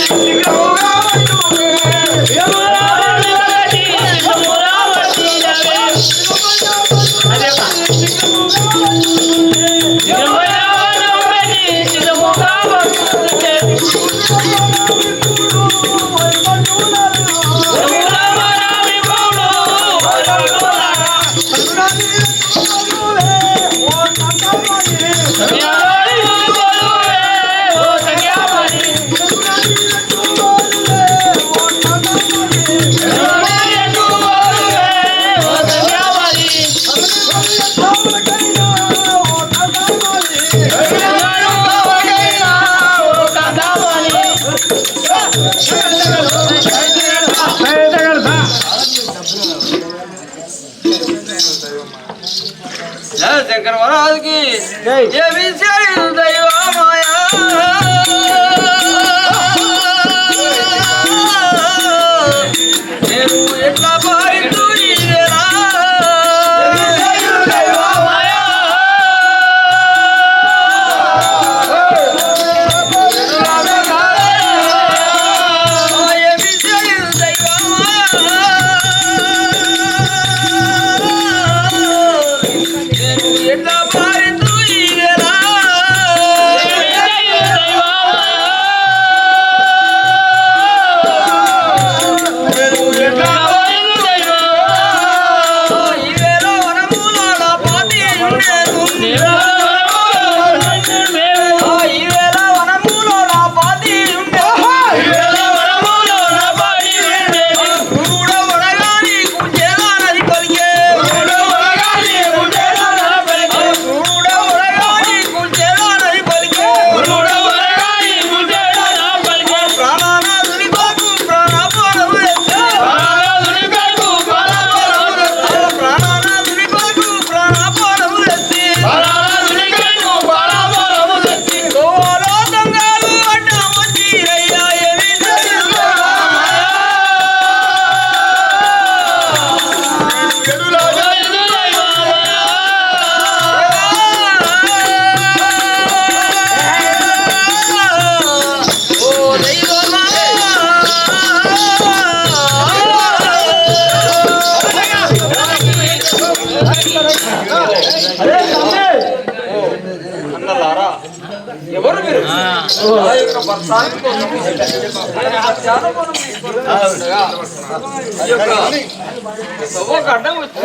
శంకర మహారాజుకి తీసుకొస్తుండగా ఈ యొక్క సభకు అడ్డం వచ్చి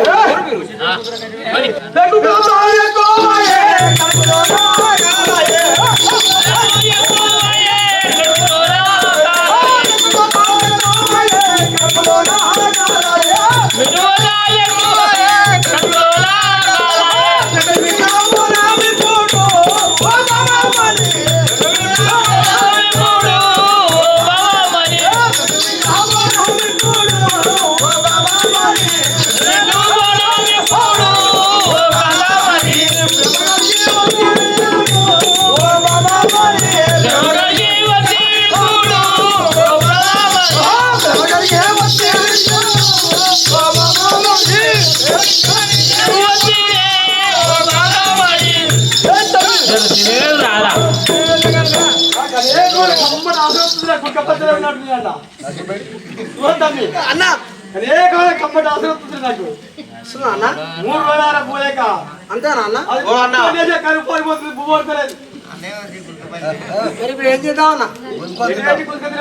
ఎవరు మీరు? అన్న. అనేకమైన కమ్మటి ఆశలు వస్తుంది నాకు. వస్తున్నా అన్న? మూడు వేల పోలేక అంతేనా అన్న? ఏం చేద్దాం అన్న?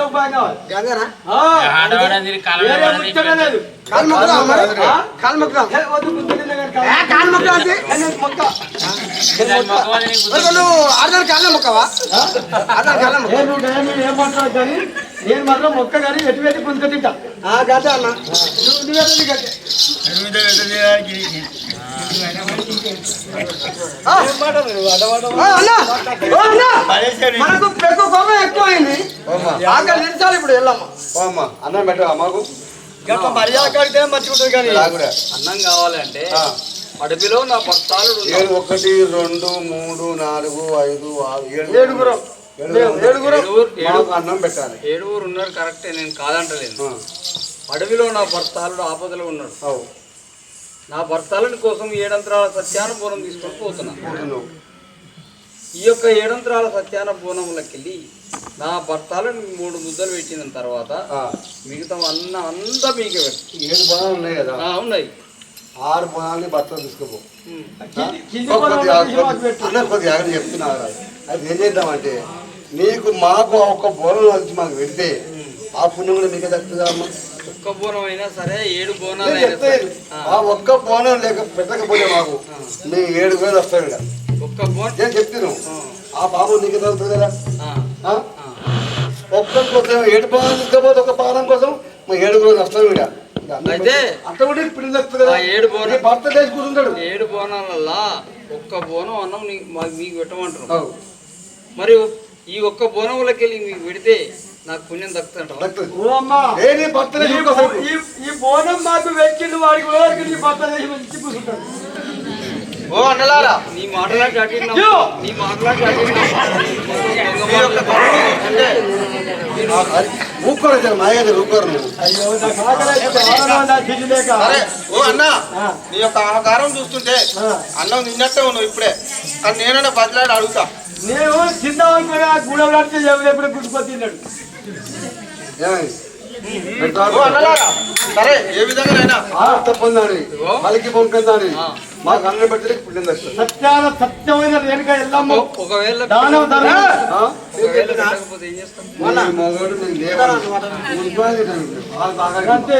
ఉపాయం కావాలి. కాలు మొక్కుదాం మరి? ఆ? కాలు మొక్కుదాం మొక్కుదాం అంటే నువ్వు కాళ్ళ మొక్కవా? కాళ్ళ మొక్క ఏ, మాట్లాడదు కానీ నేను మాత్రం మొక్క కానీ ఎటువంటి గదే అన్న. మనకు పెక్కు కోపం ఎక్కువైంది. ఆకలి నిలిచాలి ఇప్పుడు వెళ్ళమ్మ. అన్నం పెట్టవా మాకు? గట్ల మర్యాద కడితే మంచిగుంటుంది కానీ. రాగుడా అన్నం కావాలంటే అడవిలో నా. ఏడు ఒకటి రెండు మూడు నాలుగు ఐదు ఆరు ఏడు. ఏడుగురం. ఏడుగురం. అన్నం పెట్టాలి. ఏడుగురు ఉన్నారు కరెక్టే నేను కాదంటలేను ఆ, అడవిలో నా భర్తాలుడు ఆపదలో ఉన్నాడు. అవు. నా భర్తాలని కోసం ఏడంతరాల సత్యానుభూనం తీసుకొని పోతున్నా. పోతున్నావు. ఈ యొక్క ఏడంతరాల సత్యానుభూనంలోకి వెళ్ళి నా భర్తలు మూడు ముద్దలు పెట్టిన తర్వాత ఆ, మిగతా అన్న అంతా మీకే ఏడు బోనాలు ఉన్నాయి కదా? ఆ, ఉన్నాయి. ఆరు బోనాలని బట్టలు తీసుకోపో. కింది- కింది కొద్ది- చెప్తున్నారు అది ఏం చేద్దామంటే నీకు మాకు ఒక్క బోనం వచ్చి మాకు పెడితే ఆ పుణ్యం కూడా మీకే దక్కుతుందా అమ్మ? ఒక్క బోనం అయినా సరే ఏడు బోనాలు చెప్తే సరే. ఆ, ఒక్క బోనం లేక పెట్టకపోతే మాకు మీ ఏడు వేలు వస్తాయి ఇక్కడ ఒక్క బోన్. నేను చెప్తాను ఆ. బాబు నీకు తగ్గుతుంది కదా? ఆ, ఆ? ఆ. ఒక్క కోసం ఏడు పానం తీసుకోపోతే ఒక పానం కోసం మా ఏడుగురు నష్టం ఇక్కడ అయితే అట్లా కూడా ఇప్పుడు కదా. ఆ ఏడు బోనం- భర్త చేసి కూర్చుంటాడు. ఏడు బోనాలల్లా ఒక్క బోనం అన్నం మీకు పెట్టమంటారు. అవు. మరి ఈ ఒక్క బోనంలోకి వెళ్ళి మీకు పెడితే నాకు పుణ్యం దక్కుతుంటావా ఈ బోనం మాకు వెచ్చింది వాడికి వరకు నీ భర్త చేసి మంచి కూర్చుంటాడు. ఓ అన్నలారా. నీ! నీ మాటలా చాటినా మీ లేక సరే ఓ అన్న. నీ యొక్క ఆకారం చూస్తుంటే ఆ. అన్నం తిన్నట్టే ఉన్నావు ఇప్పుడే. కానీ నేనైనా బదిలాడి అడుగుతా. నేను తిందామనుకున్నా గూడెం లాంటి ఎప్పుడు గుడ్డుకొని తిన్నాడు. ఏమైంది ఓ అన్నలారా. సరే ఏ ఆర్త పొందాని పలికి పొంకందాని ఆ. మాకు అన్నం దక్కుతుంది సత్యాల సత్యమైన రేణుక ఎల్లమ్మ ఒకవేళ దానం ధర్మం. ఆ? ఒకవేళ పెట్టకపోతే ఏం చేస్తాం? నీ మగవాడు నీకు లేవడు. నువ్వు ఇబ్బంది పెట్టావు. వాళ్ళు బాగా అంతే.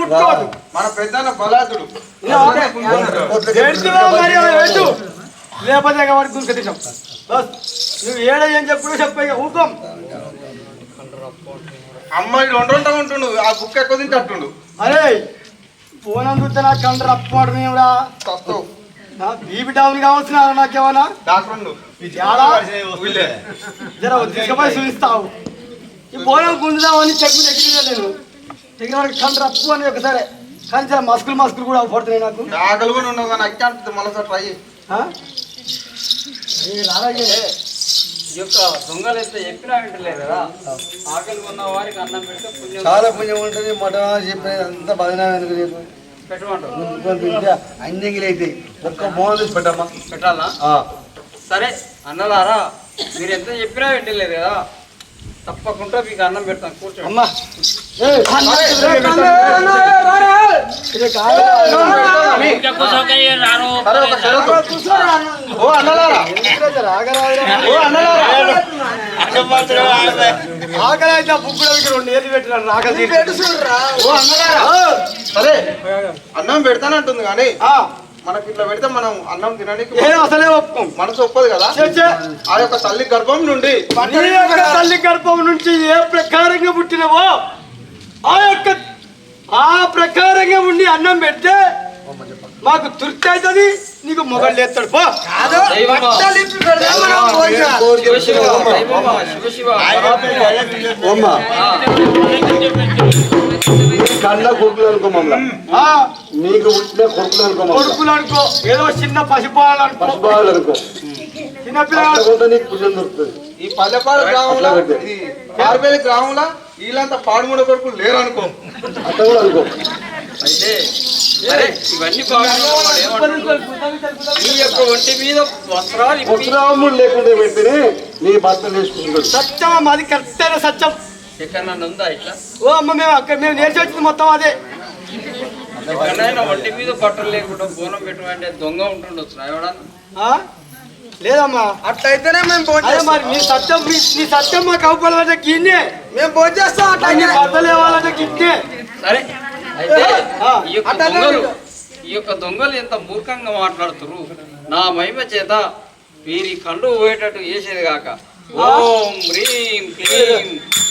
ముట్టుకోవద్దు. మన పెద్దన్న బలాదుడు. లేకపోతే బస్. నువ్వు ఏడ ఏం చెప్పు ఇక ఊకం అమ్మాయి రెండు రెండు ఉంటుండు ఆ బుక్ ఎక్కువ తింటట్టుండు. అరే ఫోన్ అందుతే నాకు కండ్ర వస్తావు నా బీపీ డౌన్ కావాల్సిన నాకేమన్నా డాక్టర్ తీసుకుపోయి చూపిస్తావు. ఈ బోనం గుంజుదామని చెప్పి ఎగిరినా నేను ఎగిరి వరకు కండ్ర అప్పు అని ఒకసారి కానీ జర మస్కులు మస్కులు కూడా పడుతున్నాయి నాకు. ఆకలి కూడా ఉండవు కానీ అక్క అంటుంది మళ్ళీ ట్రై. ఈ యొక్క దొంగలు అయితే చెప్పినా వింటలేదు కదా. ఆకలి ఉన్న వారికి అన్నం పెడితే పుణ్యం చాలా పుణ్యం ఉంటుంది. మటన్ చెప్పేది అంత బదనా వెనుక నీకు పెట్టమంటారు నువ్వు తింటే అన్ని అయితే ఒక్క తీసి పెట్టమ్మా. పెట్టాలా. సరే అన్నలారా మీరు ఎంత చెప్పినా వింటలేదు కదా. తప్పకుండా మీకు అన్నం పెడతాను. కూర్చోండి. అమ్మా. ఓ అన్నలారా. ఓ అన్నలారా. ఆకలి అయితే రెండు పెట్టినారు ఆకలి ఓ అన్నలారా. సరే అన్నం పెడతానంటుంది కానీ ఆ, మనకి ఇట్లా పెడితే మనం అన్నం తినడానికి నేను అసలే ఒప్పుకోం. మనసు ఒప్పదు కదా. ఆ యొక్క తల్లి గర్భం నుండి నీ యొక్క తల్లి గర్భం నుంచి ఏ ప్రకారంగా పుట్టినవో ఆ యొక్క ఆ ప్రకారంగా ఉండి అన్నం పెడితే మాకు తృప్తి అవుతుంది నీకు మొగలు లేస్తాడు. పో. దైవమా. బట్టలు ఇప్పి పెడదాం మనం భోజనం. శివ శివ దైవమా, శివ శివ అమ్మ ఆ, నీ కళ్ళ కొడుకులు అనుకో మమ్మల్ని. ఆ, నీకు పుట్టిన కొడుకులు అనుకో కొడుకులు అనుకో ఏదో చిన్న పసిపాలు అనుకో. అనుకో. చిన్న పిల్లలు కొంత నీకు పుణ్యం దొరుకుతుంది. ఈ పల్లెపాడు గ్రామంలో పార్పల్లి గ్రామంలో వీళ్ళంతా పాడుముడ కొడుకులు లేరు అనుకో అట్లా కూడా అనుకో. అయితే ఇవన్నీ? నీ యొక్క ఒంటి మీద వస్త్రాలు ముసరాముడు లేకుండా పెడితేనే నీ భర్త వేసుకుంటాడు. సత్యం మాది కరెక్ట్ సత్యం. ఎక్కడన్నా ఉందా ఇట్లా? ఓ అమ్మ మేము అక్కడ మేము నేర్చి వచ్చింది మొత్తం అదే. ఎక్కడైనా ఒంటి మీద బట్టలు లేకుండా బోనం పెట్టమంటే దొంగ ఉంటుండొచ్చు ఎవడన్నా? ఆ? లేదమ్మా. అట్లయితేనే మేము భోజనం. మరి నీ సత్యం నీ నీ సత్యం మాకు అవ్వాలంటే గిన్నే. మేము భోజనం చేస్తాం నీ అట్లయితే బట్టలు ఇవ్వాలంటే గిన్నే. సరే అయితే ఆ, ఈ యొక్క అట్లా దొంగలు. ఈ యొక్క దొంగలు ఎంత మూర్ఖంగా మాట్లాడుతురు నా మహిమ చేత వీరి కళ్ళు పోయేటట్టు చేసేది కాక. ఓం హ్రీం క్లీం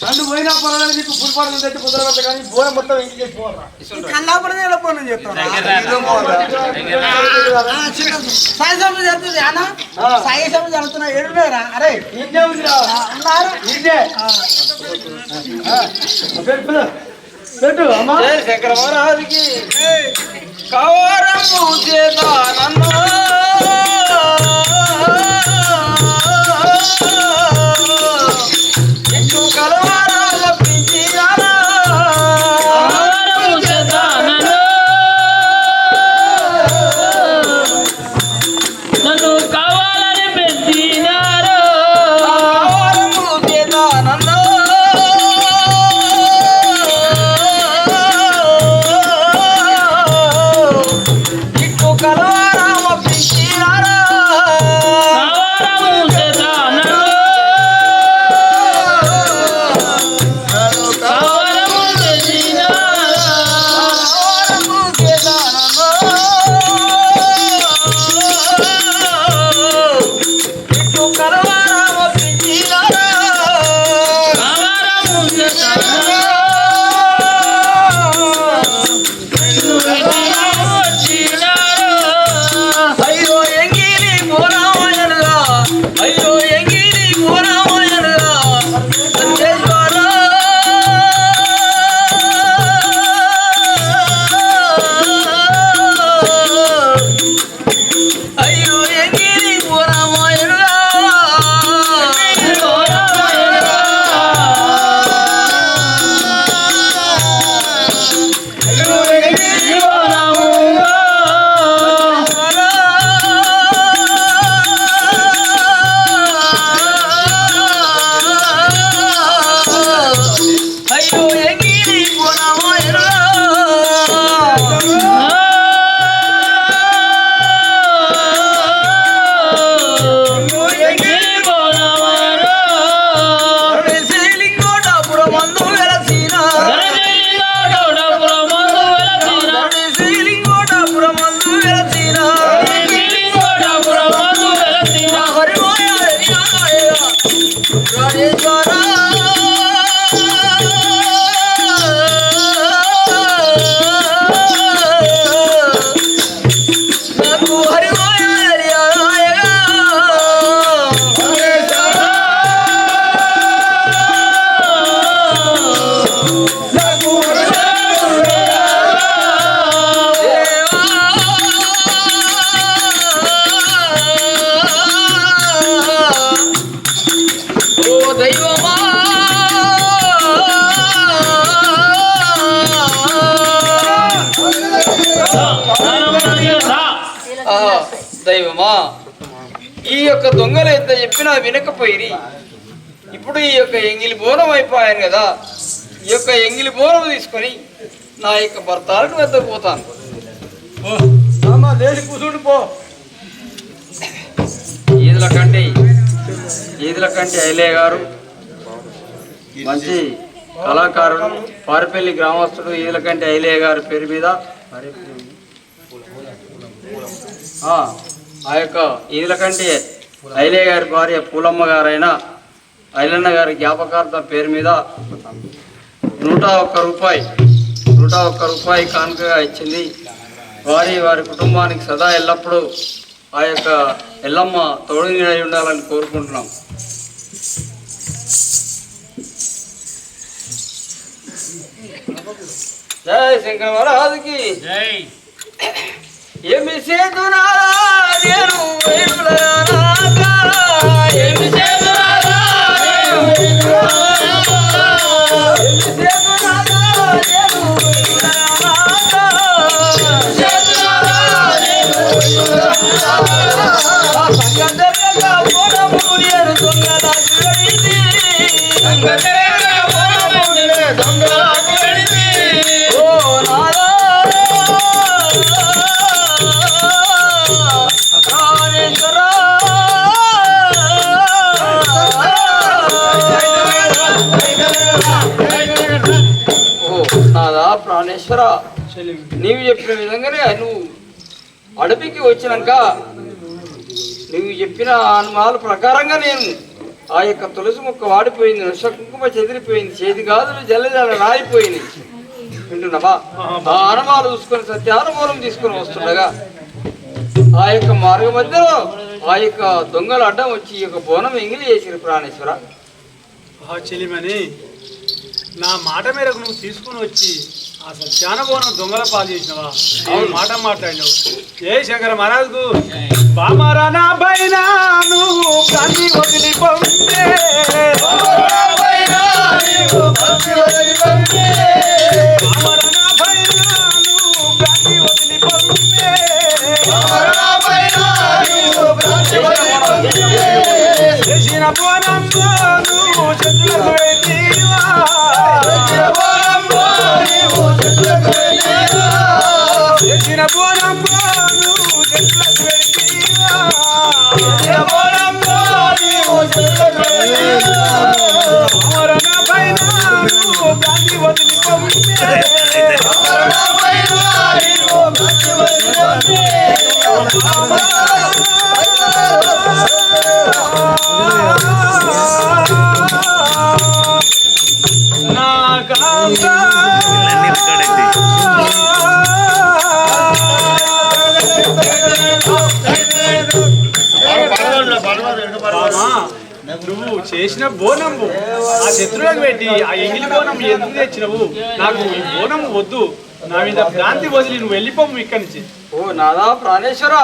కళ్ళు పోయినా పర్వాలేదు నీకు ఫుల్ పడలు తెచ్చి కుదర పెట్ట కానీ బోరం మొత్తం ఇంటికి చేసుకోవాలా కళ్ళాపురం వెళ్ళిపోను చెప్తాను. రా. సాయిసం జరుగుతుంది. అన్న సాయిసం జరుగుతున్నా ఏడున్నారా అరే ఇంకే ఉందిరా ఉన్నారు ఇంకే పెట్టు పెట్టు అమ్మా. జయ శంకర మహారాజుకి. కవరము చేత నన్ను. చెప్పినా వినకపోయిరి. ఇప్పుడు ఈ యొక్క ఎంగిలి బోనం అయిపోయాను కదా ఈ యొక్క ఎంగిలి బోనం తీసుకొని నా యొక్క భర్తాలకు వద్దకు పోతాను అమ్మ లేచి కూర్చుండి పో. ఈదుల కంటే ఈదుల కంటే ఐలే గారు. మంచి కళాకారుడు పారిపల్లి గ్రామస్తుడు ఈదుల కంటే ఐలే గారి పేరు మీద. ఆ, ఆ యొక్క ఈదుల కంటే ఐలయ్య గారి భార్య పూలమ్మ గారైన ఐలన్న గారి జ్ఞాపకార్థం పేరు మీద నూట ఒక్క రూపాయి నూట ఒక్క రూపాయి కానుకగా ఇచ్చింది. వారి వారి కుటుంబానికి సదా ఎల్లప్పుడూ ఆ యొక్క ఎల్లమ్మ తోడు నీడై ఉండాలని కోరుకుంటున్నాం. జై శంకర మహారాజుకి. జై. ఏమి సేతునారా నేను ఏమి చెప్పిన విధంగానే నువ్వు అడవికి వచ్చినాక నువ్వు చెప్పిన అనుమానాల ప్రకారంగా నేను ఆ యొక్క తులసి మొక్క వాడిపోయింది కుంకుమ చెదిరిపోయింది చేతి గాజులు జల్లజల రాలిపోయింది వింటున్నావా? ఆ అనుమానాలు చూసుకొని సత్యానుమూలం తీసుకొని వస్తుండగా ఆ యొక్క మార్గ మధ్యలో ఆ యొక్క దొంగలు అడ్డం వచ్చి ఈ యొక్క బోనం ఎంగిలి చేసిరు ప్రాణేశ్వర. చెలిమని నా మాట మేరకు నువ్వు తీసుకుని వచ్చి ఆ సత్యానభవనం దొంగల పాలు చేసినవా? అవును. మాట మాట్లాడినావు? ఏ శంకర మహారాజుకు? బామరా నా పైన నువ్వు వదిలి పొందే పెట్టి ఆ ఎంగిలి బోనం ఎందుకు తెచ్చినవు? నాకు ఈ బోనం వద్దు. నా మీద భ్రాంతి వదిలి నువ్వు వెళ్ళిపోము ఇక్కడి నుంచి. ఓ నాదా ప్రాణేశ్వర.